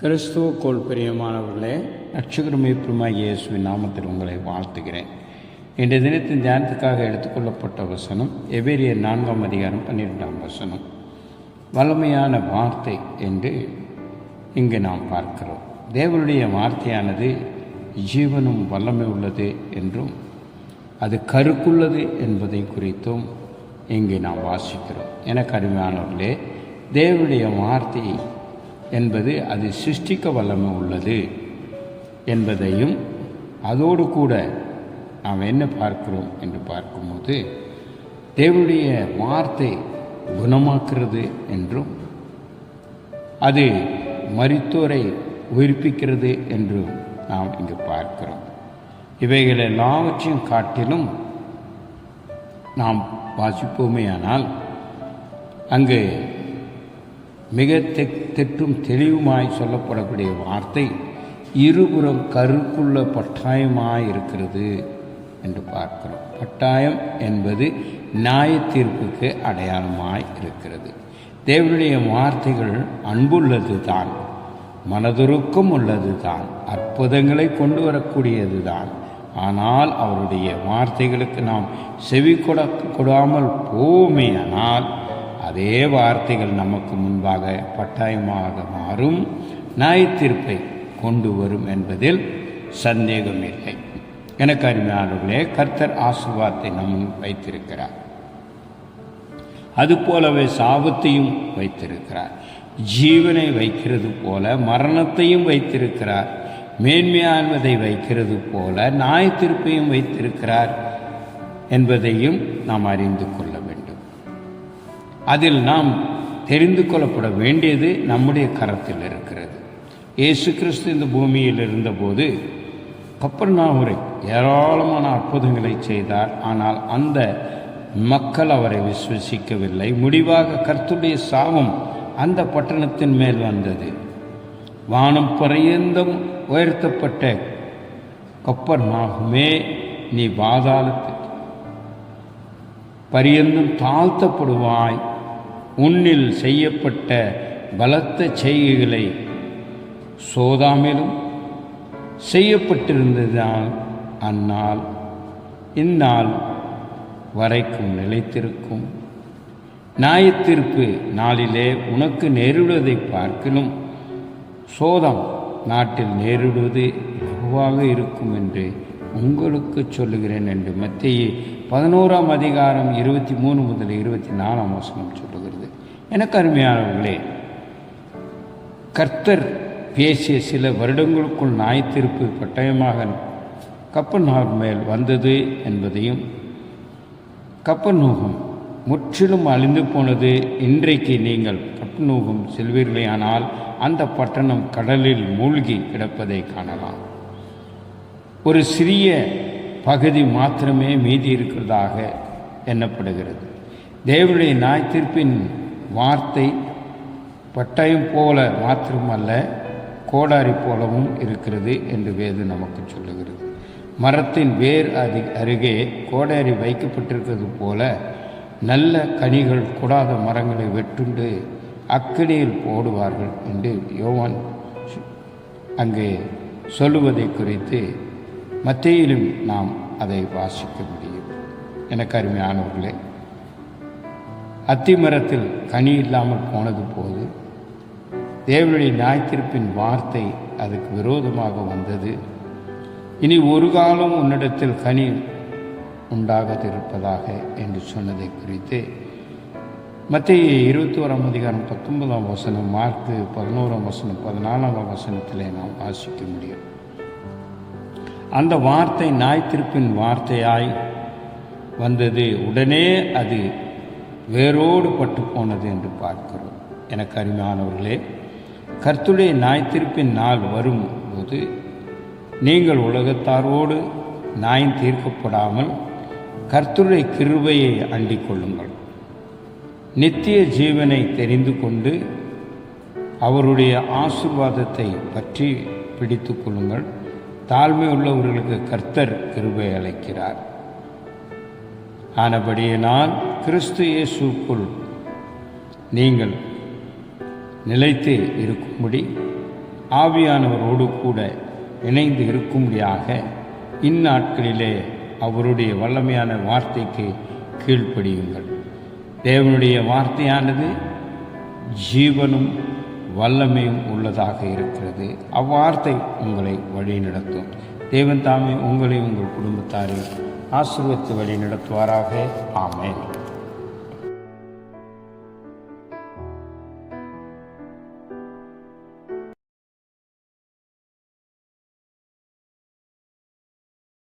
கிறிஸ்துவுக்குள் பிரியமானவர்களே அச்சுகரமைப்புமாய் இயேசுவின் நாமத்தில் உங்களை வாழ்த்துகிறேன். இன்றைய தினத்தின் தியானத்துக்காக எடுத்துக்கொள்ளப்பட்ட வசனம் எவேரிய நான்காம் அதிகாரம் பன்னிரெண்டாம் வசனம். வல்லமையான வார்த்தை என்று இங்கு நாம் பார்க்கிறோம். தேவனுடைய வார்த்தையானது ஜீவனும் வல்லமை உள்ளது என்றும் அது கருக்குள்ளது என்பதை குறித்தும் இங்கே நாம் வாசிக்கிறோம். என கருமையானவர்களே தேவனுடைய வார்த்தை என்பது அது சிருஷ்டிக்க வல்லமை உள்ளது என்பதையும் அதோடு கூட நாம் என்ன பார்க்கிறோம் என்று பார்க்கும்போது தேவனுடைய வார்த்தை குணமாக்குறது என்றும் அது மருத்துவரை உயிர்ப்பிக்கிறது என்றும் நாம் இங்கு பார்க்கிறோம். இவைகள் எல்லாவற்றையும் காட்டிலும் நாம் வாசிப்போமேயானால் அங்கு மிக தெ- தெற்றும் தெளிவுமாய் சொல்லப்படக்கூடிய வார்த்தை இருபுறம் கருக்குள்ள பட்டாயமாய் இருக்கிறது என்று பார்க்கிறோம். பட்டாயம் என்பது நியாய தீர்ப்புக்கு அடையாளமாய் இருக்கிறது தேவனுடைய வார்த்தைகள் அன்புள்ளது தான் மனதுருக்கம் உள்ளது தான் அற்புதங்களை கொண்டு வரக்கூடியது தான் ஆனால் அவருடைய வார்த்தைகளுக்கு நாம் செவி கொட கொடாமல் போவோமேயானால் அதே வார்த்தைகள் நமக்கு முன்பாக பட்டாயமாக மாறும். நியாயத்தீர்ப்பை கொண்டு வரும் என்பதில் சந்தேகம் இல்லை எனக்கு அருமையானவர்களே கர்த்தர் ஆசீர்வாதத்தை நம் வைத்திருக்கிறார். அதுபோலவே சாபத்தையும் வைத்திருக்கிறார். ஜீவனை வைக்கிறது போல மரணத்தையும் வைத்திருக்கிறார். மேன்மையானதை வைக்கிறது போல நியாயத்தீர்ப்பையும் வைத்திருக்கிறார் என்பதையும் நாம் அறிந்து கொள்ள அதில் நாம் தெரிந்து கொள்ளப்பட வேண்டியது நம்முடைய கரத்தில் இருக்கிறது. இயேசு கிறிஸ்து இந்த பூமியில் இருந்தபோது கப்பர்நாகூரை ஏராளமான அற்புதங்களை செய்தார். ஆனால் அந்த மக்கள் அவரை விசுவசிக்கவில்லை. முடிவாக கர்த்துடைய சாபம் அந்த பட்டணத்தின் மேல் வந்தது. வானம் பரியந்தம் உயர்த்தப்பட்ட கப்பர்நாகுமே நீ பாதாளத்துக்கு பரியந்தும் தாழ்த்தப்படுவாய். உன்னில் செய்யப்பட்ட பலத்த செய்கைகளை சோதாமிலும் செய்யப்பட்டிருந்ததால் அந்நாள் இந்நாள் வரைக்கும் நிலைத்திருக்கும். நியாயத்தீர்ப்பு நாளிலே உனக்கு நேரிடுவதை பார்க்கிலும் சோதம் நாட்டில் நேரிடுவது இலகுவாக இருக்கும் என்று உங்களுக்கு சொல்லுகிறேன் என்று மத்திய பதினோராம் அதிகாரம் இருபத்தி மூணு முதல் இருபத்தி நாலாம் வசனம் சொல்லுகிறது. எனக்கு அருமையானவர்களே கர்த்தர் பேசிய சில வருடங்களுக்குள் நாய்த்திருப்பு பட்டயமாக கப்பர்நாக் மேல் வந்தது என்பதையும் கப்பநூகம் முற்றிலும் அழிந்து போனது இன்றைக்கு நீங்கள் கப்பநூகம் செல்வீர்களேயானால் அந்த பட்டணம் கடலில் மூழ்கி கிடப்பதை காணலாம். ஒரு சிறிய பகுதி மாத்திரமே மீதி இருக்கிறதாக எண்ணப்படுகிறது. தேவனுடைய நாய் தீர்ப்பின் வார்த்தை பட்டயம் போல மாத்திரமல்ல கோடாரி போலவும் இருக்கிறது என்று வேது நமக்கு சொல்லுகிறது. மரத்தின் வேர் அதி அருகே கோடாரி வைக்கப்பட்டிருக்கிறது போல நல்ல கனிகள் கூடாத மரங்களை வெட்டுண்டு அக்கினியில் போடுவார்கள் என்று யோவான் அங்கே சொல்லுவதை குறித்து மத்தியிலும் நாம் அதை வாசிக்க முடியும். எனக்கு அருமையானவர்களே அத்திமரத்தில் கனி இல்லாமல் போனது போது தேவனுடைய நாய்த்திருப்பின் வார்த்தை அதுக்கு விரோதமாக வந்தது. இனி ஒரு காலம் உன்னிடத்தில் கனி உண்டாகாதிருப்பதாக என்று சொன்னதை குறித்து மத்திய இருபத்தி ஓராம் அதிகாரம் பத்தொன்பதாம் வசனம் மார்க்கு பதினோராம் வசனம் பதினாலாம் வசனத்திலே நாம் வாசிக்க முடியும். அந்த வார்த்தை நாய்த்திருப்பின் வார்த்தையாய் வந்தது. உடனே அது வேரோடு பட்டு போனது என்று பார்க்கிறோம். எனக்கு அருமையானவர்களே கர்த்துடைய நாய்த்திருப்பின் நாள் வரும்போது நீங்கள் உலகத்தாரோடு நாய் தீர்க்கப்படாமல் கர்த்துடைய கிருபையை அண்டிக் கொள்ளுங்கள். நித்திய ஜீவனை தெரிந்து கொண்டு அவருடைய ஆசிர்வாதத்தை பற்றி பிடித்து கொள்ளுங்கள். தாழ்மை உள்ளவர்களுக்கு கர்த்தர் கிருபை அளிக்கிறார். ஆனபடியினால் கிறிஸ்து இயேசுக்குள் நீங்கள் நிலைத்து இருக்கும்படி ஆவியானவரோடு கூட இணைந்து இருக்கும்படியாக இந்நாட்களிலே அவருடைய வல்லமையான வார்த்தைக்கு கீழ்ப்படியுங்கள். தேவனுடைய வார்த்தையானது ஜீவனும் வல்லமையும் உள்ளதாக இருக்கிறது. அவ்வார்த்தை உங்களை வழிநடத்தும். தேவன் தாமே உங்களை உங்கள் குடும்பத்தாரை ஆசிர்வத்து வழி நடத்துவாராக